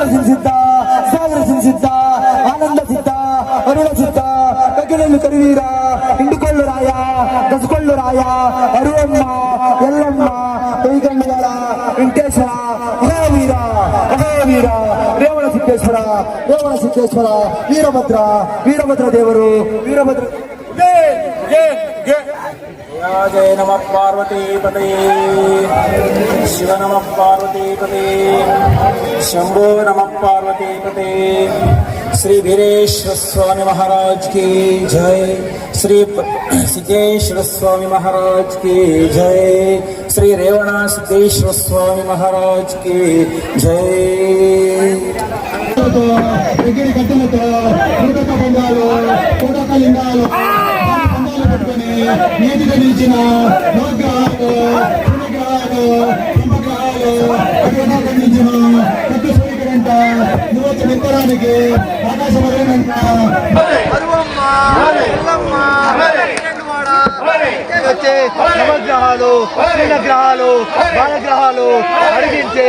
ಸಾಗರ ಸಿದ್ಧ ಸಾಗರ ಸಿದ್ಧ ಆನಂದ ಸಿದ್ಧ ಅರುಣ ಸಿದ್ಧ ಕಗ್ಗಲನ್ನು ಕರಿವೀರ ಹಿಂಡುಕೊಳ್ಳು ರಾಯ ಕಸಕೊಳ್ಳು ರಾಯ ಅರುವಮ್ಮ ಎಲ್ಲಮ್ಮ ಕೈಗಂಡುವರ ವೆಂಕಟೇಶ್ವರ ಮಹಾವೀರ ಮಹಾವೀರ ರೇವಣ ಸಿದ್ದೇಶ್ವರ ರೇವಣ ಸಿದ್ದೇಶ್ವರ ವೀರಭದ್ರ ವೀರಭದ್ರ ದೇವರು ವೀರಭದ್ರ जय नम नमः पार्वतीपते शिव नमः पार्वतीपते शंभो नमः पार्वतीपते श्री वीरेश्वर स्वामी महाराज की जय श्री सिद्धेश्वर स्वामी महाराज की जय श्री रेवणा सिद्धेश्वर स्वामी महाराज की जय నీతిక నిలిచిన వర్గాలు పునగాలు పంపకాలు అగ్రదాక నిలిచిన పెద్ద సూర్యకంట నవగ్రహాలు గ్రహాలు బాలగ్రహాలు అడిగించే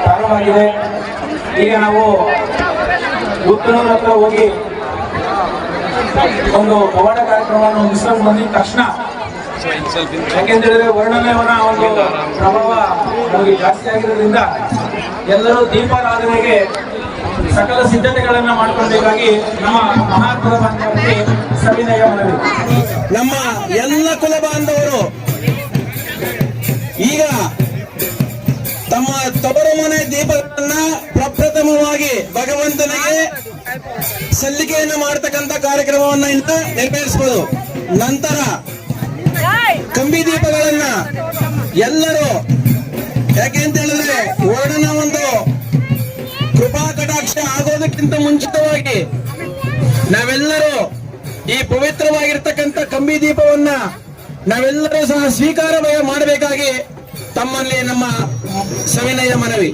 ಪ್ರಾರಂಭವಾಗಿದೆ ಈಗ ನಾವು ಉತ್ತರೂರ ಹತ್ರ ಹೋಗಿ ಒಂದು ಪವಾಡ ಕಾರ್ಯಕ್ರಮವನ್ನು ಮುಗಿಸ್ಕೊಂಡು ಬಂದಿದ ತಕ್ಷಣ ವರ್ಣನೆಯವರ ಒಂದು ಪ್ರಭಾವ ನಮಗೆ ಜಾಸ್ತಿ ಆಗಿರೋದ್ರಿಂದ ಎಲ್ಲರೂ ದೀಪಾರಾಧನೆಗೆ ಸಕಲ ಸಿದ್ಧತೆಗಳನ್ನ ಮಾಡಿಕೊಳ್ಬೇಕಾಗಿ ನಮ್ಮ ಮಹಾಕುಲ ಬಾಂಧವರಿಗೆ ಸವಿನಯ ಮನವಿ. ನಮ್ಮ ಎಲ್ಲ ಕುಲ ಬಾಂಧವರು, ಈಗ ತಮ್ಮ ತವರು ಮನೆ ದೀಪಗಳನ್ನ ಪ್ರಪ್ರಥಮವಾಗಿ ಭಗವಂತನಿಗೆ ಸಲ್ಲಿಕೆಯನ್ನು ಮಾಡತಕ್ಕಂತ ಕಾರ್ಯಕ್ರಮವನ್ನ ಇಂದ ನೆರವೇರಿಸಬಹುದು ನಂತರ ಕಂಬಿ ದೀಪಗಳನ್ನ ಎಲ್ಲರೂ, ಯಾಕೆ ಅಂತ ಹೇಳಿದ್ರೆ ಓಡನ ಒಂದು ಕೃಪಾ ಕಟಾಕ್ಷ ಆಗೋದಕ್ಕಿಂತ ಮುಂಚಿತವಾಗಿ ನಾವೆಲ್ಲರೂ ಈ ಪವಿತ್ರವಾಗಿರ್ತಕ್ಕಂಥ ಕಂಬಿ ದೀಪವನ್ನ ನಾವೆಲ್ಲರೂ ಸಹ ಸ್ವೀಕಾರ ಮಾಡಬೇಕಾಗಿ ತಮ್ಮಲ್ಲಿ ನಮ್ಮ ಸವಿನಯ ಮನವಿ.